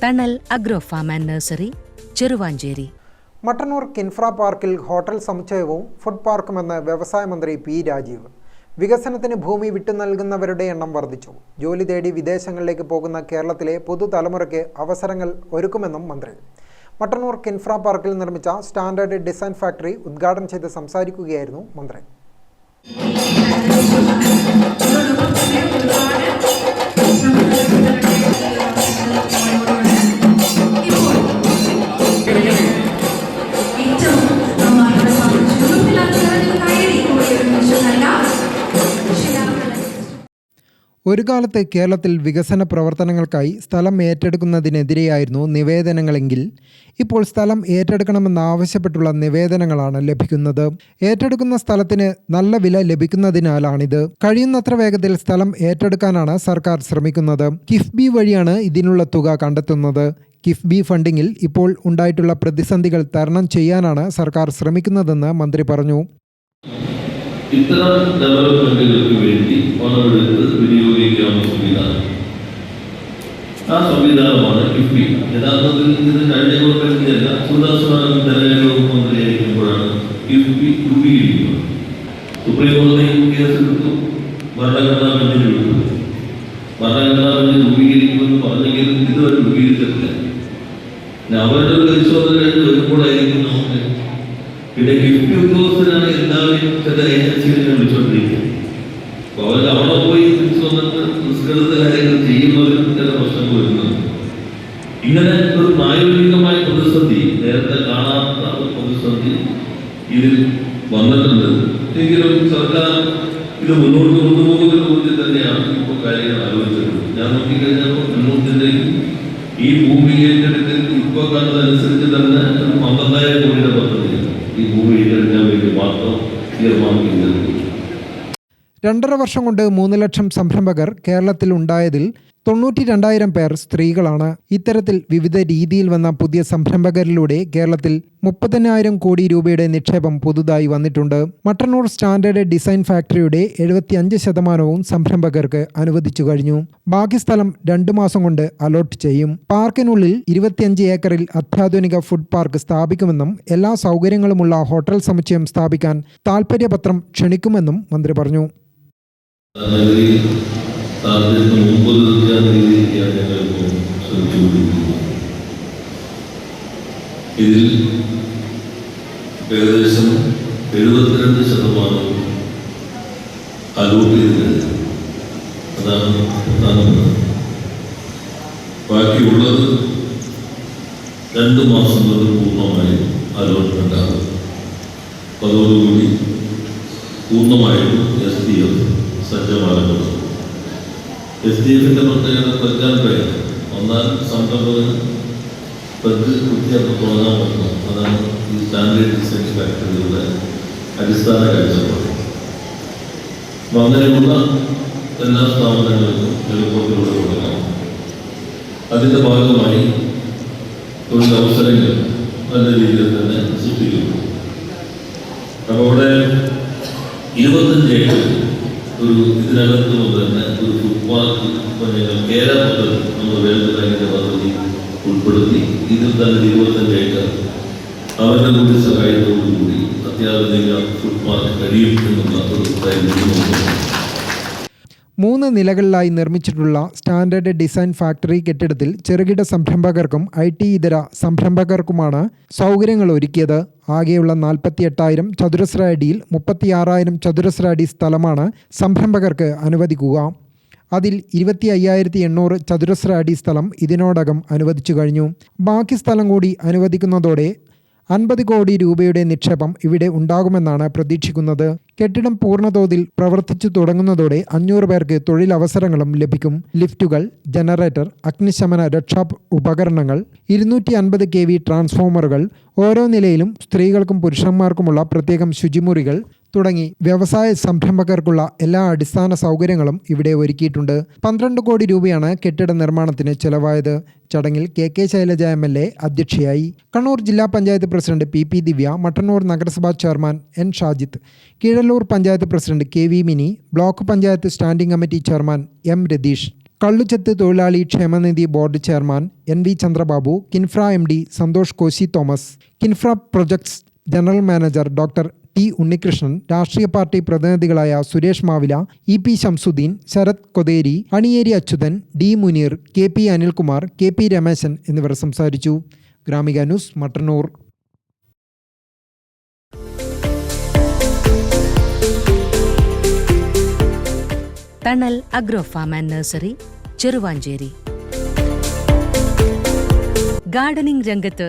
Thanal agro farm and nursery Cheruvanchery. Mattannur KINFRA പാർക്കിൽ hotel സമുച്ചയവും food പാർക്കുമെന്ന് വ്യവസായ മന്ത്രി P Rajeev. വികസനത്തിന് ഭൂമി വിട്ടു നൽകുന്നവരുടെ എണ്ണം വർദ്ധിച്ചു. ജോലി തേടി വിദേശങ്ങളിലേക്ക് പോകുന്ന കേരളത്തിലെ പുതുതലമുറയ്ക്ക് അവസരങ്ങൾ ഒരുക്കുമെന്നും മന്ത്രി. മട്ടന്നൂർ കിൻഫ്ര പാർക്കിൽ നിർമ്മിച്ച സ്റ്റാൻഡേർഡ് ഡിസൈൻ ഫാക്ടറി ഉദ്ഘാടനം ചെയ്ത് സംസാരിക്കുകയായിരുന്നു മന്ത്രി. ഒരു കാലത്ത് കേരളത്തിൽ വികസന പ്രവർത്തനങ്ങൾക്കായി സ്ഥലം ഏറ്റെടുക്കുന്നതിനെതിരെയായിരുന്നു നിവേദനങ്ങളെങ്കിൽ ഇപ്പോൾ സ്ഥലം ഏറ്റെടുക്കണമെന്നാവശ്യപ്പെട്ടുള്ള നിവേദനങ്ങളാണ് ലഭിക്കുന്നത്. ഏറ്റെടുക്കുന്ന സ്ഥലത്തിന് നല്ല വില ലഭിക്കുന്നതിനാലാണിത്. കഴിയുന്നത്ര വേഗത്തിൽ സ്ഥലം ഏറ്റെടുക്കാനാണ് സർക്കാർ ശ്രമിക്കുന്നത്. കിഫ്ബി വഴിയാണ് ഇതിനുള്ള തുക കണ്ടെത്തുന്നത്. കിഫ്ബി ഫണ്ടിങ്ങിൽ ഇപ്പോൾ ഉണ്ടായിട്ടുള്ള പ്രതിസന്ധികൾ തരണം ചെയ്യാനാണ് സർക്കാർ ശ്രമിക്കുന്നതെന്ന് മന്ത്രി പറഞ്ഞു. ഇത്തരം ഡെവലപ്മെന്റുകൾക്ക് വേണ്ടി പണമെടുത്ത് ആ സംവിധാനമാണ് കിഫ്ബി. യഥാർത്ഥത്തിൽ ഇത് കഴിഞ്ഞ ഗവൺമെന്റിന്റെ സുദാസ്വരം ധനകാര്യ മന്ത്രിയായിരിക്കുമ്പോഴാണ് കിഫ്ബി രൂപീകരിക്കുന്നത്. സുപ്രീം കോടതി കേസെടുത്തു ഭരണഘടനാ ബെഞ്ചിന് വിട്ടു ഭരണഘടനാ ബെഞ്ച് രൂപീകരിക്കുമെന്ന് പറഞ്ഞെങ്കിലും ഇതുവരെ രൂപീകരിച്ചിട്ടില്ല. പിന്നെ അവരുടെ ഒരു പരിശോധന കഴിഞ്ഞ് വരുമ്പോഴായിരിക്കും നമുക്ക് പിന്നെ കിഫ്ബി ഉദ്യോഗസ്ഥരാണ് എല്ലാവരും ചില ഏജൻസികളെ വിളിച്ചുകൊണ്ടിരിക്കുന്നത്. അപ്പൊ അവർ അവിടെ പോയി തിരിച്ചു വന്നിട്ട് നിസ്കൃത കാര്യങ്ങൾ ചെയ്യുന്നതിലും ചില പ്രശ്നങ്ങൾ ഇങ്ങനെ ഒരു പ്രായോഗികമായ പ്രതിസന്ധി നേരത്തെ കാണാത്ത ഒരു പ്രതിസന്ധി ഇതിൽ വന്നിട്ടുണ്ട്. എങ്കിലും സർക്കാർ ഇത് മുന്നോട്ട് കൊണ്ടുപോകുന്നതിന് മുന്നിൽ തന്നെയാണ് ഇപ്പോൾ കാര്യങ്ങൾ ആലോചിച്ചത്. ഞാൻ നോക്കിക്കഴിഞ്ഞപ്പോൾ മുന്നോട്ടിന്റെ ഈ ഭൂമി ഏറ്റെടുക്കൽ ഇപ്പോൾ കണ്ടതനുസരിച്ച് തന്നെ പന്ത്രണ്ടായിരം കോടിയുടെ പദ്ധതിയാണ് ഈ ഭൂമി ഏറ്റെടുക്കാൻ വേണ്ടി മാത്രം തീർമാനിക്കുന്നത് രണ്ടര വർഷം കൊണ്ട് മൂന്ന് ലക്ഷം സംരംഭകർ കേരളത്തിൽ ഉണ്ടായതിൽ തൊണ്ണൂറ്റി രണ്ടായിരം പേർ സ്ത്രീകളാണ്. ഇത്തരത്തിൽ വിവിധ രീതിയിൽ വന്ന പുതിയ സംരംഭകരിലൂടെ കേരളത്തിൽ മുപ്പതിനായിരം കോടി രൂപയുടെ നിക്ഷേപം പുതുതായി വന്നിട്ടുണ്ട്. മട്ടന്നൂർ സ്റ്റാൻഡേർഡ് ഡിസൈൻ ഫാക്ടറിയുടെ എഴുപത്തിയഞ്ച് ശതമാനവും സംരംഭകർക്ക് അനുവദിച്ചു കഴിഞ്ഞു. ബാക്കി സ്ഥലം രണ്ടു മാസം കൊണ്ട് അലോട്ട് ചെയ്യും. പാർക്കിനുള്ളിൽ ഇരുപത്തിയഞ്ച് ഏക്കറിൽ അത്യാധുനിക ഫുഡ് പാർക്ക് സ്ഥാപിക്കുമെന്നും എല്ലാ സൗകര്യങ്ങളുമുള്ള ഹോട്ടൽ സമുച്ചയം സ്ഥാപിക്കാൻ താൽപര്യപത്രം ക്ഷണിക്കുമെന്നും മന്ത്രി പറഞ്ഞു. സാധ്യത മുമ്പത് തീർക്കാൻ രീതിയിലാണ് ഞങ്ങളിപ്പോൾ ശ്രമിച്ചുകൊണ്ടിരിക്കുന്നത് ഇതിൽ ഏകദേശം എഴുപത്തിരണ്ട് ശതമാനം അലോട്ട് ചെയ്ത് കഴിഞ്ഞു അതാണ് പ്രധാനപ്പെട്ടത് ബാക്കിയുള്ളത് രണ്ട് മാസം കൊണ്ട് പൂർണമായും അലോട്ട്മെന്റ് ആകും അതോടുകൂടി പൂർണമായും എസ് ഡി എഫ് സജ്ജമാകുന്നത് എസ് ഡി എഫിന്റെ പ്രത്യേകത പ്രഖ്യാപനം ഒന്നാം സംരംഭകന് പെഗ് കുത്തിയാണ് തുടങ്ങാൻ പറ്റുന്നു. അതാണ് ഈ സ്റ്റാൻഡേർഡ് ഡിസൈൻ ഫാക്ടറികളുടെ അടിസ്ഥാന കാഴ്ചപ്പാട്. അപ്പം അങ്ങനെയുള്ള എല്ലാ സ്ഥാപനങ്ങൾക്കും എളുപ്പത്തിലൂടെ തുടങ്ങാം അതിന്റെ ഭാഗമായി തൊഴിലവസരങ്ങൾ നല്ല രീതിയിൽ തന്നെ സൃഷ്ടിക്കുന്നു അപ്പോൾ അവിടെ ഇരുപത്തഞ്ച് ഏക്കർ ഒരു ഇതിനകത്ത് മുതൽ തന്നെ ഒരു ഇപ്പം കേര പദ്ധതി നമ്മൾ വേൾഡ് പദ്ധതി ഉൾപ്പെടുത്തി ഇതിൽ തന്നെ ഇരുപത്തഞ്ച് ഏക്കർ അവരുടെ കൂടി സഹായത്തോടുകൂടി അത്യാധുനിക പാർക്ക് കഴിയും എന്നുള്ള ഒരു മൂന്ന് നിലകളിലായി നിർമ്മിച്ചിട്ടുള്ള സ്റ്റാൻഡേർഡ് ഡിസൈൻ ഫാക്ടറി കെട്ടിടത്തിൽ ചെറുകിട സംരംഭകർക്കും ഐ ടി ഇതര സംരംഭകർക്കുമാണ് സൗകര്യങ്ങൾ ഒരുക്കിയത്. ആകെയുള്ള നാൽപ്പത്തി എട്ടായിരം ചതുരശ്ര അടിയിൽ മുപ്പത്തിയാറായിരം ചതുരശ്ര അടി സ്ഥലമാണ് സംരംഭകർക്ക് അനുവദിക്കുക. അതിൽ ഇരുപത്തി അയ്യായിരത്തി എണ്ണൂറ് ചതുരശ്ര അടി സ്ഥലം ഇതിനോടകം അനുവദിച്ചു കഴിഞ്ഞു. ബാക്കി സ്ഥലം കൂടി അനുവദിക്കുന്നതോടെ അൻപത് കോടി രൂപയുടെ നിക്ഷേപം ഇവിടെ ഉണ്ടാകുമെന്നാണ് പ്രതീക്ഷിക്കുന്നത്. കെട്ടിടം പൂർണതോതിൽ പ്രവർത്തിച്ചു തുടങ്ങുന്നതോടെ അഞ്ഞൂറ് പേർക്ക് തൊഴിലവസരങ്ങളും ലഭിക്കും. ലിഫ്റ്റുകൾ ജനറേറ്റർ അഗ്നിശമന രക്ഷാ ഉപകരണങ്ങൾ ഇരുന്നൂറ്റി അൻപത് കെ വി ട്രാൻസ്ഫോമറുകൾ ഓരോ നിലയിലും സ്ത്രീകൾക്കും പുരുഷന്മാർക്കുമുള്ള പ്രത്യേകം ശുചിമുറികൾ തുടങ്ങി വ്യവസായ സംരംഭകർക്കുള്ള എല്ലാ അടിസ്ഥാന സൗകര്യങ്ങളും ഇവിടെ ഒരുക്കിയിട്ടുണ്ട്. പന്ത്രണ്ട് കോടി രൂപയാണ് കെട്ടിട നിർമ്മാണത്തിന് ചെലവായത്. ചടങ്ങിൽ K K Shailaja M L A അധ്യക്ഷയായി. കണ്ണൂർ ജില്ലാ panchayat president P P Divya Mattannur നഗരസഭാ chairman N Shajith Keezhallur panchayat president K V Mini block panchayat standing committee chairman M Ratheesh കള്ളുചെത്ത് തൊഴിലാളി ക്ഷേമനിധി board chairman N V Chandrababu KINFRA M D Santhosh Koshy Thomas KINFRA projects general manager doctor T Unnikrishnan രാഷ്ട്രീയ party പ്രതിനിധികളായ Suresh Mavila E P Shamsudheen Sarath Kotheri Aniyeri Achuthan D Muneer K P Anilkumar K P Rameshan എന്നിവർ സംസാരിച്ചു. Gramika news Mattannur. Thanal agro farm and nursery Cheruvanchery. Gardening രംഗത്ത്